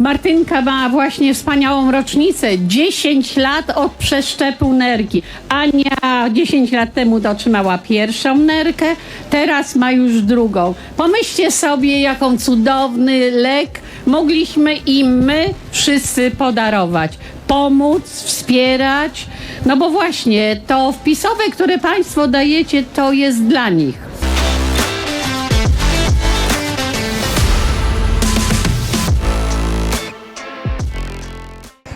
Martynka ma właśnie wspaniałą rocznicę. 10 lat od przeszczepu nerki. Ania 10 lat temu dotrzymała pierwszą nerkę, teraz ma już drugą. Pomyślcie sobie, jaką cudowny lek mogliśmy im my wszyscy podarować. Pomóc, wspierać. No bo właśnie to wpisowe, które Państwo dajecie, to jest dla nich.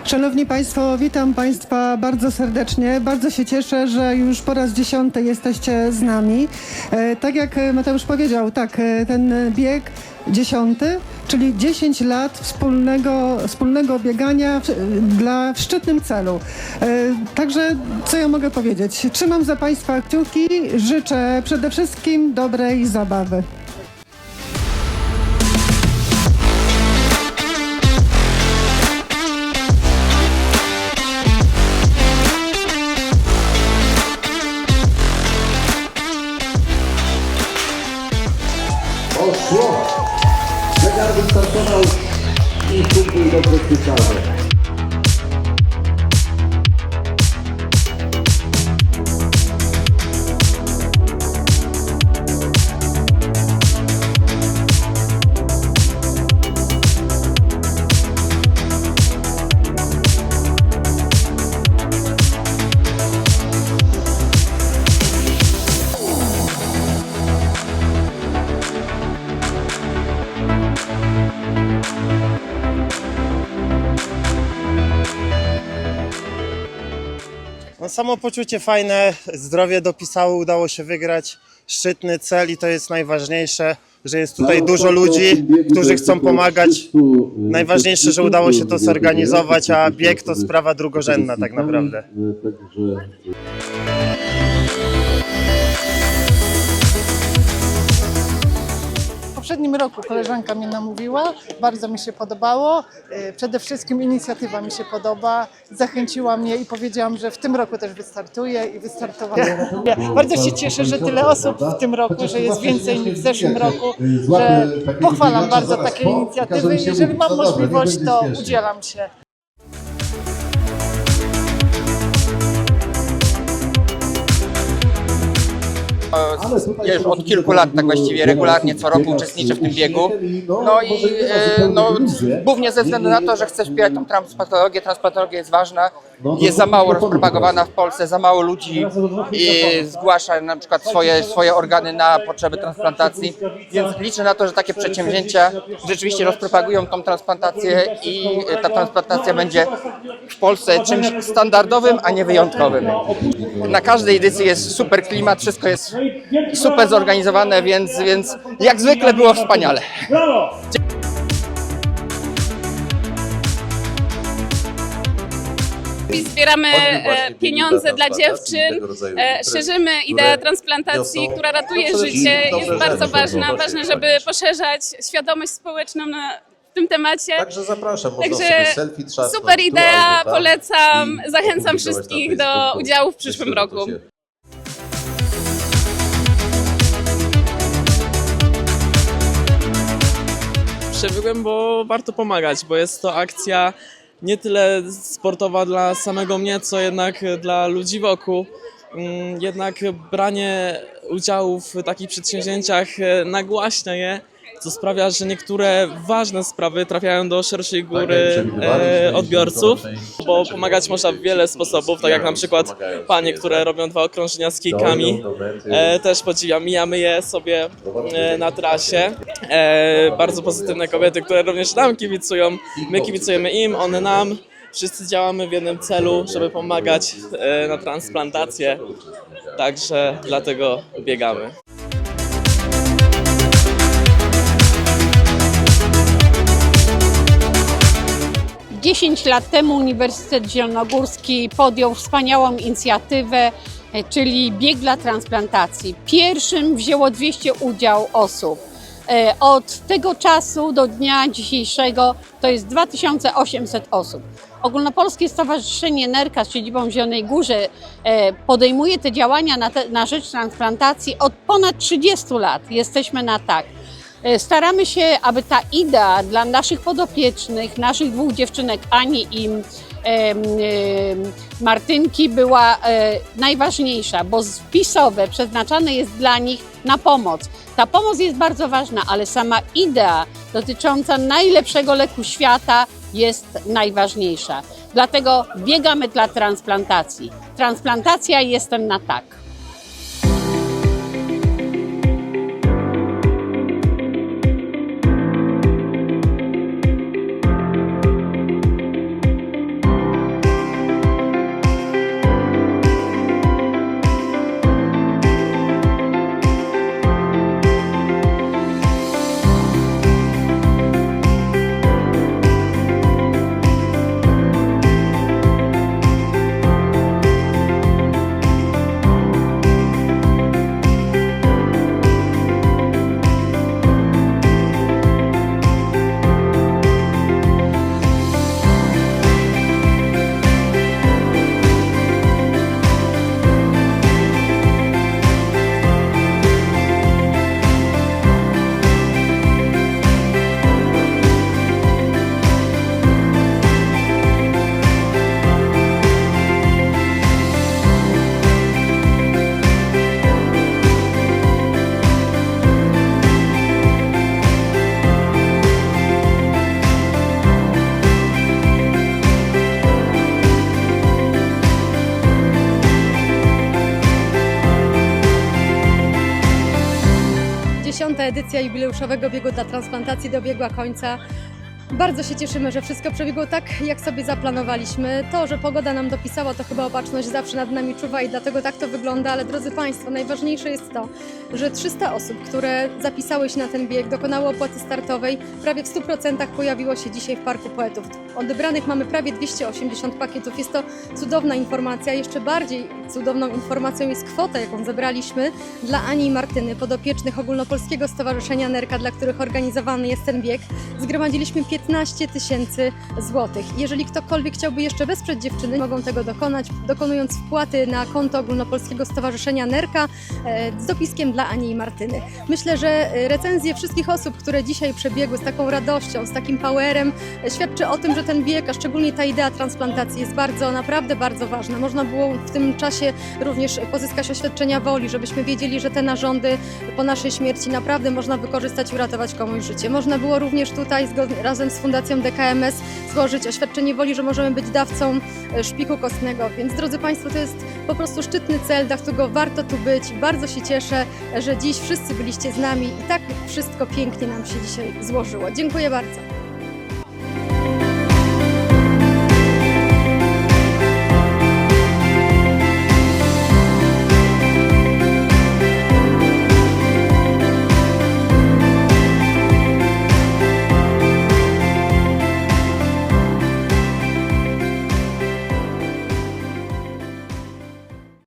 Szanowni Państwo, witam Państwa bardzo serdecznie. Bardzo się cieszę, że już po raz dziesiąty jesteście z nami. E, tak jak Mateusz powiedział, tak, e, ten bieg dziesiąty, czyli 10 lat wspólnego, wspólnego biegania w, dla, w szczytnym celu. E, także co ja mogę powiedzieć? Trzymam za Państwa kciuki, życzę przede wszystkim dobrej zabawy. Samopoczucie fajne, zdrowie dopisało, udało się wygrać. Szczytny cel i to jest najważniejsze, że jest tutaj dużo ludzi, którzy chcą pomagać. Najważniejsze, że udało się to zorganizować, a bieg to sprawa drugorzędna tak naprawdę. Poprzednim roku koleżanka mnie namówiła, bardzo mi się podobało. E, Przede wszystkim inicjatywa mi się podoba, zachęciła mnie i powiedziałam, że w tym roku też wystartuję i wystartowałam. Ja bardzo się cieszę, że tyle osób w tym roku, że jest więcej niż w zeszłym roku, że pochwalam bardzo takie inicjatywy. Jeżeli mam możliwość, to udzielam się. Ja już od kilku lat tak właściwie regularnie co roku uczestniczę w tym biegu. No i e, no, głównie ze względu na to, że chcę wspierać tą transplantologię. Transplantologia jest ważna, jest za mało rozpropagowana w Polsce, za mało ludzi i zgłasza na przykład swoje, swoje organy na potrzeby transplantacji. Więc liczę na to, że takie przedsięwzięcia rzeczywiście rozpropagują tą transplantację i ta transplantacja będzie w Polsce czymś standardowym, a nie wyjątkowym. Na każdej edycji jest super klimat, wszystko jest super zorganizowane, więc, więc jak zwykle było wspaniale. Zbieramy e, pieniądze dla dziewczyn, e, szerzymy ideę transplantacji, która ratuje życie, jest bardzo ważna. Ważne, żeby poszerzać świadomość społeczną na w tym temacie. Także zapraszam, można Także sobie selfie trzasnąć super idea, polecam, zachęcam wszystkich do udziału w przyszłym roku. Się bo warto pomagać, bo jest to akcja nie tyle sportowa dla samego mnie, co jednak dla ludzi wokół. Mm, Jednak branie udziału w takich przedsięwzięciach e, nagłaśnia je, co sprawia, że niektóre ważne sprawy trafiają do szerszej Tak, góry e, odbiorców, bo pomagać można w wiele sposobów, tak jak na przykład panie, które tak. robią dwa okrążenia z kijkami. E, też podziwiam, mijamy je sobie e, na trasie. E, bardzo pozytywne kobiety, które również nam kibicują. My kibicujemy im, one nam. Wszyscy działamy w jednym celu, żeby pomagać e, na transplantację. Także dlatego biegamy. 10 lat temu Uniwersytet Zielonogórski podjął wspaniałą inicjatywę, e, czyli bieg dla transplantacji. Pierwszym wzięło 200 udział osób. E, Od tego czasu do dnia dzisiejszego to jest 2800 osób. Ogólnopolskie Stowarzyszenie Nerka z siedzibą w Zielonej Górze e, podejmuje te działania na, te, na rzecz transplantacji od ponad 30 lat. Jesteśmy na tak. E, Staramy się, aby ta idea dla naszych podopiecznych, naszych dwóch dziewczynek, Ani i Martynki, była e, najważniejsza, bo wpisowe przeznaczane jest dla nich na pomoc. Ta pomoc jest bardzo ważna, ale sama idea dotycząca najlepszego leku świata jest najważniejsza. Dlatego biegamy dla transplantacji. Transplantacja jestem na tak. Edycja jubileuszowego biegu dla transplantacji dobiegła końca. Bardzo się cieszymy, że wszystko przebiegło tak, jak sobie zaplanowaliśmy. To, że pogoda nam dopisała, to chyba opatrzność zawsze nad nami czuwa i dlatego tak to wygląda, ale drodzy Państwo, najważniejsze jest to, że 300 osób, które zapisały się na ten bieg, dokonało opłaty startowej, prawie w 100% pojawiło się dzisiaj w Parku Poetów. Odebranych mamy prawie 280 pakietów. Jest to cudowna informacja. Jeszcze bardziej cudowną informacją jest kwota, jaką zebraliśmy dla Ani i Martyny, podopiecznych Ogólnopolskiego Stowarzyszenia Nerka, dla których organizowany jest ten bieg. Zgromadziliśmy 15 tysięcy złotych. Jeżeli ktokolwiek chciałby jeszcze wesprzeć dziewczyny, mogą tego dokonać, dokonując wpłaty na konto Ogólnopolskiego Stowarzyszenia Nerka e, z dopiskiem dla Ani i Martyny. Myślę, że e, recenzje wszystkich osób, które dzisiaj przebiegły z taką radością, z takim powerem, e, świadczy o tym, że ten bieg, a szczególnie ta idea transplantacji jest bardzo, naprawdę bardzo ważna. Można było w tym czasie również pozyskać oświadczenia woli, żebyśmy wiedzieli, że te narządy po naszej śmierci naprawdę można wykorzystać i uratować komuś życie. Można było również tutaj zgodnie, razem z Fundacją DKMS złożyć oświadczenie woli, że możemy być dawcą e, szpiku kostnego. Więc drodzy Państwo, to jest po prostu szczytny cel, dla którego warto tu być. Bardzo się cieszę, że dziś wszyscy byliście z nami i tak wszystko pięknie nam się dzisiaj złożyło. Dziękuję bardzo.